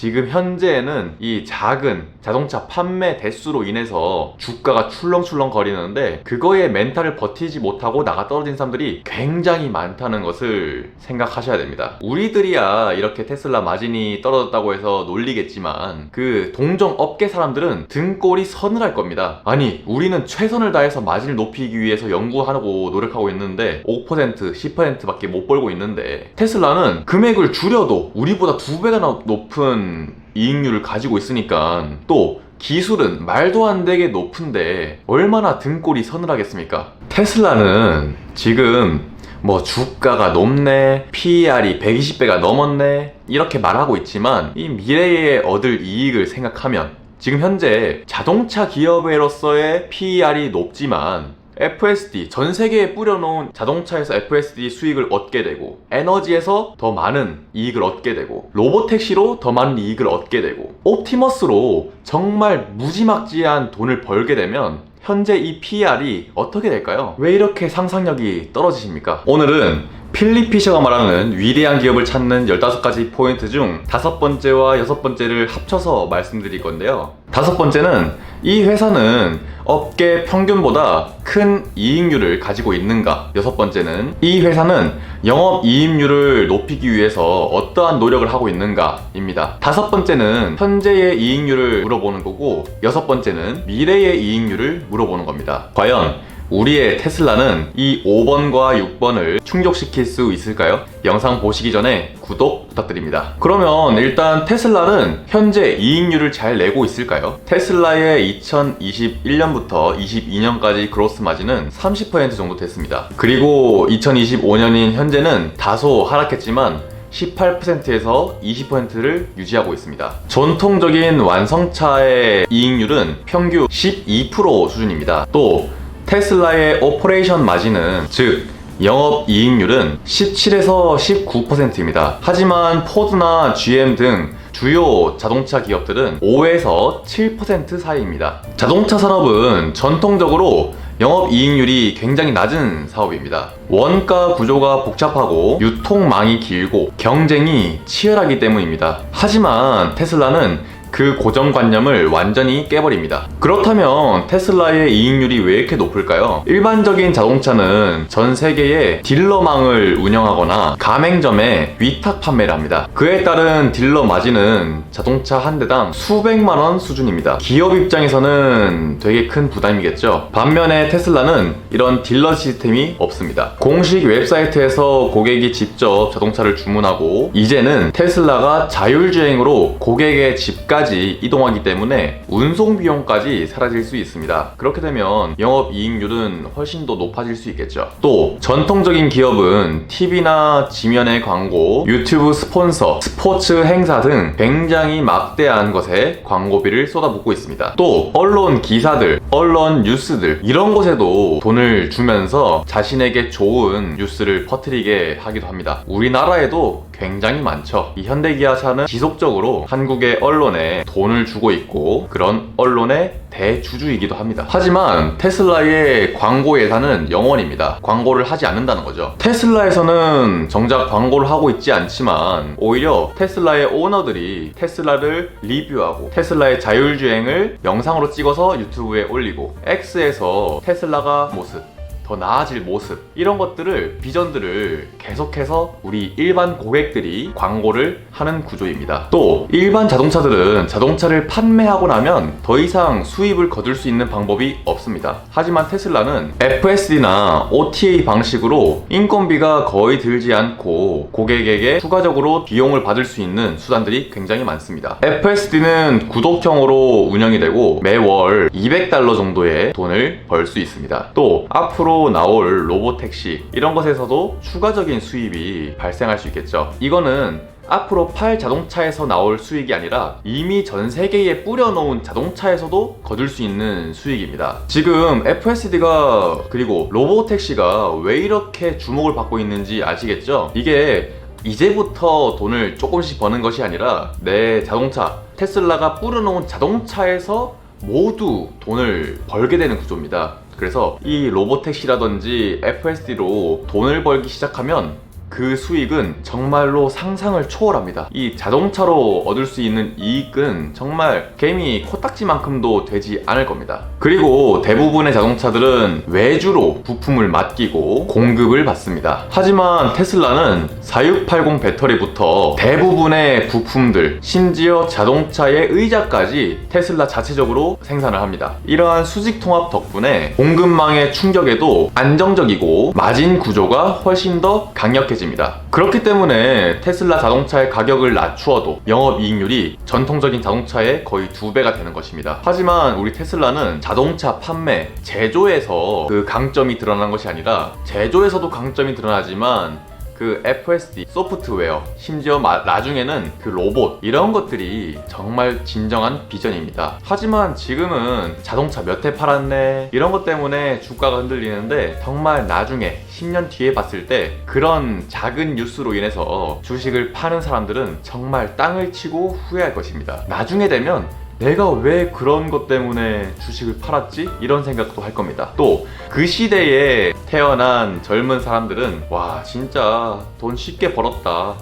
지금 현재에는 이 작은 자동차 판매 대수로 인해서 주가가 출렁출렁 거리는데 그거에 멘탈을 버티지 못하고 나가 떨어진 사람들이 굉장히 많다는 것을 생각하셔야 됩니다. 우리들이야 이렇게 테슬라 마진이 떨어졌다고 해서 놀리겠지만 그 동종 업계 사람들은 등골이 서늘할 겁니다. 아니 우리는 최선을 다해서 마진을 높이기 위해서 연구하고 노력하고 있는데 5% 10%밖에 못 벌고 있는데 테슬라는 금액을 줄여도 우리보다 두 배가 나- 이익률을 가지고 있으니까 또 기술은 말도 안 되게 높은데 얼마나 등골이 서늘하겠습니까? 테슬라는 지금 뭐 주가가 높네, PER이 120배가 넘었네 이렇게 말하고 있지만 이 미래에 얻을 이익을 생각하면 지금 현재 자동차 기업으로서의 PER이 높지만 FSD 전 세계에 뿌려놓은 자동차에서 FSD 수익을 얻게 되고 에너지에서 더 많은 이익을 얻게 되고 로보택시로 더 많은 이익을 얻게 되고 옵티머스로 정말 무지막지한 돈을 벌게 되면 현재 이 PR이 어떻게 될까요? 왜 이렇게 상상력이 떨어지십니까? 오늘은 필립 피셔가 말하는 위대한 기업을 찾는 15가지 포인트 중 다섯 번째와 여섯 번째를 합쳐서 말씀드릴 건데요. 다섯 번째는 이 회사는 업계 평균보다 큰 이익률을 가지고 있는가? 여섯 번째는 이 회사는 영업 이익률을 높이기 위해서 어떠한 노력을 하고 있는가?입니다. 다섯 번째는 현재의 이익률을 물어보는 거고 여섯 번째는 미래의 이익률을 물어보는 겁니다. 과연 우리의 테슬라는 이 5번과 6번을 충족시킬 수 있을까요? 영상 보시기 전에 구독 부탁드립니다. 그러면 일단 테슬라는 현재 이익률을 잘 내고 있을까요? 테슬라의 2021년부터 22년까지 그로스 마진은 30% 정도 됐습니다. 그리고 2025년인 현재는 다소 하락했지만 18%에서 20%를 유지하고 있습니다. 전통적인 완성차의 이익률은 평균 12% 수준입니다. 또 테슬라의 오퍼레이션 마진은 즉 영업 이익률은 17에서 19%입니다. 하지만 포드나 GM 등 주요 자동차 기업들은 5에서 7% 사이입니다. 자동차 산업은 전통적으로 영업 이익률이 굉장히 낮은 사업입니다. 원가 구조가 복잡하고 유통망이 길고 경쟁이 치열하기 때문입니다. 하지만 테슬라는 그 고정관념을 완전히 깨버립니다. 그렇다면 테슬라의 이익률이 왜 이렇게 높을까요? 일반적인 자동차는 전 세계에 딜러망을 운영하거나 가맹점에 위탁 판매를 합니다. 그에 따른 딜러 마진은 자동차 한 대당 수백만 원 수준입니다. 기업 입장에서는 되게 큰 부담이겠죠. 반면에 테슬라는 이런 딜러 시스템이 없습니다. 공식 웹사이트에서 고객이 직접 자동차를 주문하고 이제는 테슬라가 자율주행으로 고객의 집까지 이동하기 때문에 운송 비용까지 사라질 수 있습니다. 그렇게 되면 영업 이익률은 훨씬 더 높아질 수 있겠죠. 또 전통적인 기업은 TV나 지면의 광고, 유튜브 스폰서, 스포츠 행사 등 굉장히 막대한 것에 광고비를 쏟아붓고 있습니다. 또 언론 기사들, 언론 뉴스들 이런 곳에도 돈을 주면서 자신에게 좋은 뉴스를 퍼뜨리게 하기도 합니다. 우리나라에도 굉장히 많죠. 이 현대기아차는 지속적으로 한국의 언론에 돈을 주고 있고 그런 언론의 대주주이기도 합니다. 하지만 테슬라의 광고 예산은 영원입니다. 광고를 하지 않는다는 거죠. 테슬라에서는 정작 광고를 하고 있지 않지만 오히려 테슬라의 오너들이 테슬라를 리뷰하고 테슬라의 자율주행을 영상으로 찍어서 유튜브에 올리고 X에서 테슬라가 모습 더 나아질 모습 이런 것들을 비전들을 계속해서 우리 일반 고객들이 광고를 하는 구조입니다. 또 일반 자동차들은 자동차를 판매하고 나면 더 이상 수입을 거둘 수 있는 방법이 없습니다. 하지만 테슬라는 FSD나 OTA 방식으로 인건비가 거의 들지 않고 고객에게 추가적으로 비용을 받을 수 있는 수단들이 굉장히 많습니다. FSD는 구독형으로 운영이 되고 매월 200달러 정도의 돈을 벌 수 있습니다. 또 앞으로 나올 로보택시 이런 것에서도 추가적인 수입이 발생할 수 있겠죠. 이거는 앞으로 팔 자동차에서 나올 수익이 아니라 이미 전 세계에 뿌려놓은 자동차에서도 거둘 수 있는 수익입니다. 지금 FSD가 그리고 로보택시가 왜 이렇게 주목을 받고 있는지 아시겠죠? 이게 이제부터 돈을 조금씩 버는 것이 아니라 내 자동차 테슬라가 뿌려놓은 자동차에서 모두 돈을 벌게 되는 구조입니다. 그래서 이 로보택시라든지 FSD로 돈을 벌기 시작하면 그 수익은 정말로 상상을 초월합니다. 이 자동차로 얻을 수 있는 이익은 정말 개미 코딱지만큼도 되지 않을 겁니다. 그리고 대부분의 자동차들은 외주로 부품을 맡기고 공급을 받습니다. 하지만 테슬라는 4680 배터리부터 대부분의 부품들, 심지어 자동차의 의자까지 테슬라 자체적으로 생산을 합니다. 이러한 수직 통합 덕분에 공급망의 충격에도 안정적이고 마진 구조가 훨씬 더 강력해집니다. 그렇기 때문에 테슬라 자동차의 가격을 낮추어도 영업이익률이 전통적인 자동차의 거의 두 배가 되는 것입니다. 하지만 우리 테슬라는 자동차 판매, 제조에서 그 강점이 드러난 것이 아니라 제조에서도 강점이 드러나지만 그 FSD 소프트웨어 심지어 마- 나중에는 그 로봇 이런 것들이 정말 진정한 비전입니다. 하지만 지금은 자동차 몇 대 팔았네 이런 것 때문에 주가가 흔들리는데 정말 나중에 10년 뒤에 봤을 때 그런 작은 뉴스로 인해서 주식을 파는 사람들은 정말 땅을 치고 후회할 것입니다. 나중에 되면 내가 왜 그런 것 때문에 주식을 팔았지? 이런 생각도 할 겁니다. 또 그 시대에 태어난 젊은 사람들은 와 진짜 돈 쉽게 벌었다.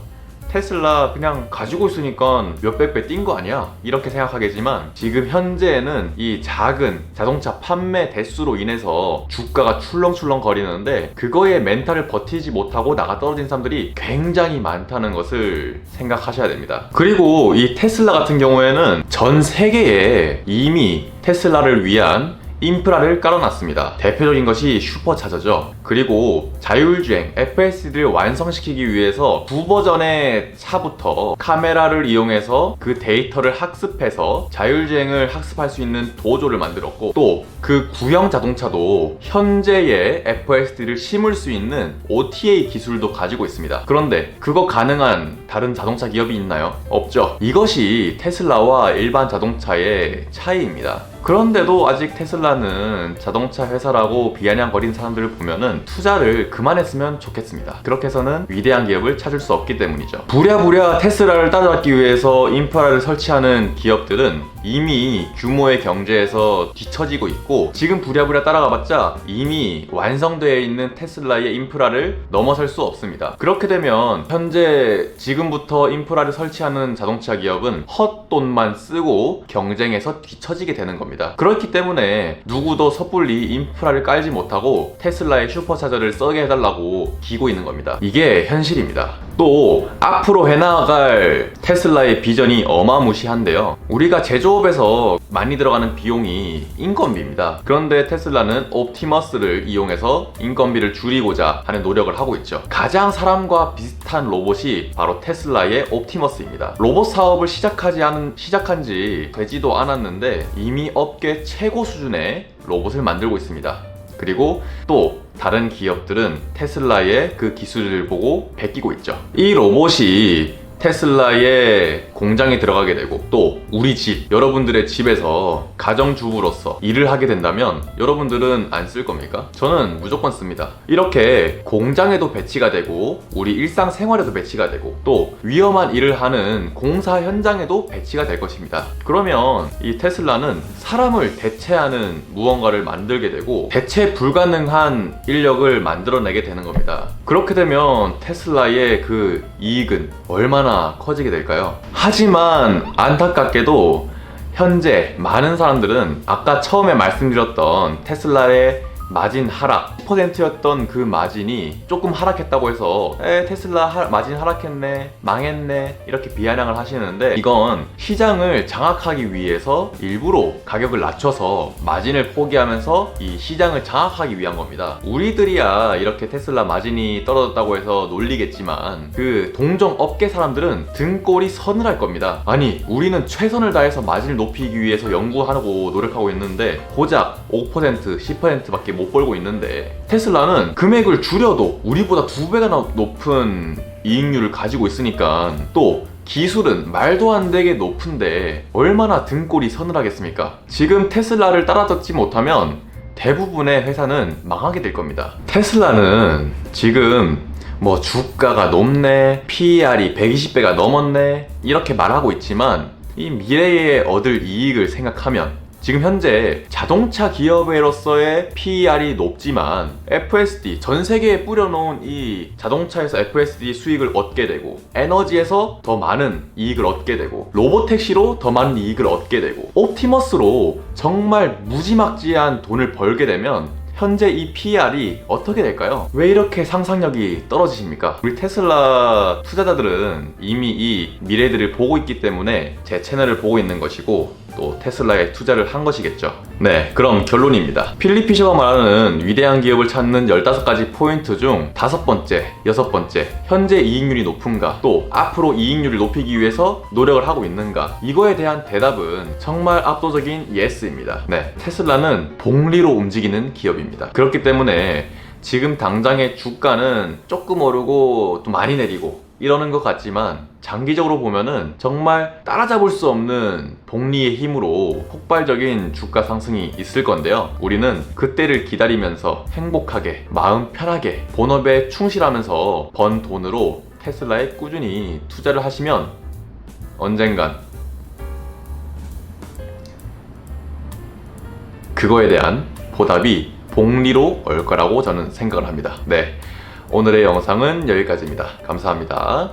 테슬라 그냥 가지고 있으니까 몇백 배 뛴 거 아니야? 이렇게 생각하겠지만 지금 현재에는 이 작은 자동차 판매 대수로 인해서 주가가 출렁출렁 거리는데 그거에 멘탈을 버티지 못하고 나가 떨어진 사람들이 굉장히 많다는 것을 생각하셔야 됩니다. 그리고 이 테슬라 같은 경우에는 전 세계에 이미 테슬라를 위한 인프라를 깔아놨습니다. 대표적인 것이 슈퍼차저죠. 그리고 자율주행 FSD를 완성시키기 위해서 두 버전의 차부터 카메라를 이용해서 그 데이터를 학습해서 자율주행을 학습할 수 있는 도조를 만들었고 또 그 구형 자동차도 현재의 FSD를 심을 수 있는 OTA 기술도 가지고 있습니다. 그런데 그거 가능한 다른 자동차 기업이 있나요? 없죠. 이것이 테슬라와 일반 자동차의 차이입니다. 그런데도 아직 테슬라는 자동차 회사라고 비아냥거린 사람들을 보면은 투자를 그만했으면 좋겠습니다. 그렇게 해서는 위대한 기업을 찾을 수 없기 때문이죠. 부랴부랴 테슬라를 따라잡기 위해서 인프라를 설치하는 기업들은 이미 규모의 경제에서 뒤처지고 있고 지금 부랴부랴 따라가봤자 이미 완성되어 있는 테슬라의 인프라를 넘어설 수 없습니다. 그렇게 되면 현재 지금부터 인프라를 설치하는 자동차 기업은 헛돈만 쓰고 경쟁에서 뒤처지게 되는 겁니다. 그렇기 때문에 누구도 섣불리 인프라를 깔지 못하고 테슬라의 슈퍼차저를 써게 해달라고 기고 있는 겁니다. 이게 현실입니다. 또 앞으로 해나갈 테슬라의 비전이 어마무시한데요. 우리가 제조업에서 많이 들어가는 비용이 인건비입니다. 그런데 테슬라는 옵티머스를 이용해서 인건비를 줄이고자 하는 노력을 하고 있죠. 가장 사람과 비슷한 로봇이 바로 테슬라의 옵티머스입니다. 로봇 사업을 시작하지 않은 시작한 지 되지도 않았는데 이미 업계 최고 수준의 로봇을 만들고 있습니다. 그리고 또 다른 기업들은 테슬라의 그 기술을 보고 베끼고 있죠. 이 로봇이 테슬라의 공장에 들어가게 되고 또 우리 집 여러분들의 집에서 가정주부로서 일을 하게 된다면 여러분들은 안 쓸 겁니까? 저는 무조건 씁니다. 이렇게 공장에도 배치가 되고 우리 일상생활에도 배치가 되고 또 위험한 일을 하는 공사 현장에도 배치가 될 것입니다. 그러면 이 테슬라는 사람을 대체하는 무언가를 만들게 되고 대체 불가능한 인력을 만들어내게 되는 겁니다. 그렇게 되면 테슬라의 그 이익은 얼마나 커지게 될까요? 하지만 안타깝게도 현재 많은 사람들은 아까 처음에 말씀드렸던 테슬라의 마진 하락 10%였던 그 마진이 조금 하락했다고 해서 에 테슬라 하- 마진 하락했네 망했네 이렇게 비아냥을 하시는데 이건 시장을 장악하기 위해서 일부러 가격을 낮춰서 마진을 포기하면서 이 시장을 장악하기 위한 겁니다. 우리들이야 이렇게 테슬라 마진이 떨어졌다고 해서 놀리겠지만 그 동종 업계 사람들은 등골이 서늘할 겁니다. 아니 우리는 최선을 다해서 마진을 높이기 위해서 연구하고 노력하고 있는데 고작 5% 10%밖에 못 벌고 있는데 테슬라는 금액을 줄여도 우리보다 두 배가 나- 높은 이익률을 가지고 있으니까 또 기술은 말도 안 되게 높은데 얼마나 등골이 서늘하겠습니까? 지금 테슬라를 따라잡지 못하면 대부분의 회사는 망하게 될 겁니다. 테슬라는 지금 뭐 주가가 높네, PER이 120배가 넘었네 이렇게 말하고 있지만 이 미래에 얻을 이익을 생각하면 지금 현재 자동차 기업으로서의 PER이 높지만 FSD 전 세계에 뿌려놓은 이 자동차에서 FSD 수익을 얻게 되고 에너지에서 더 많은 이익을 얻게 되고 로보택시로 더 많은 이익을 얻게 되고 옵티머스로 정말 무지막지한 돈을 벌게 되면 현재 이 PR이 어떻게 될까요? 왜 이렇게 상상력이 떨어지십니까? 우리 테슬라 투자자들은 이미 이 미래들을 보고 있기 때문에 제 채널을 보고 있는 것이고 또 테슬라에 투자를 한 것이겠죠. 네, 그럼 결론입니다. 필립 피셔가 말하는 위대한 기업을 찾는 15가지 포인트 중 다섯 번째, 여섯 번째, 현재 이익률이 높은가, 또 앞으로 이익률을 높이기 위해서 노력을 하고 있는가, 이거에 대한 대답은 정말 압도적인 예스입니다. 네, 테슬라는 복리로 움직이는 기업입니다. 그렇기 때문에 지금 당장의 주가는 조금 오르고 또 많이 내리고 이러는 것 같지만 장기적으로 보면은 정말 따라잡을 수 없는 복리의 힘으로 폭발적인 주가 상승이 있을 건데요. 우리는 그때를 기다리면서 행복하게 마음 편하게 본업에 충실하면서 번 돈으로 테슬라에 꾸준히 투자를 하시면 언젠간 그거에 대한 보답이 복리로 올 거라고 저는 생각을 합니다. 네. 오늘의 영상은 여기까지입니다. 감사합니다.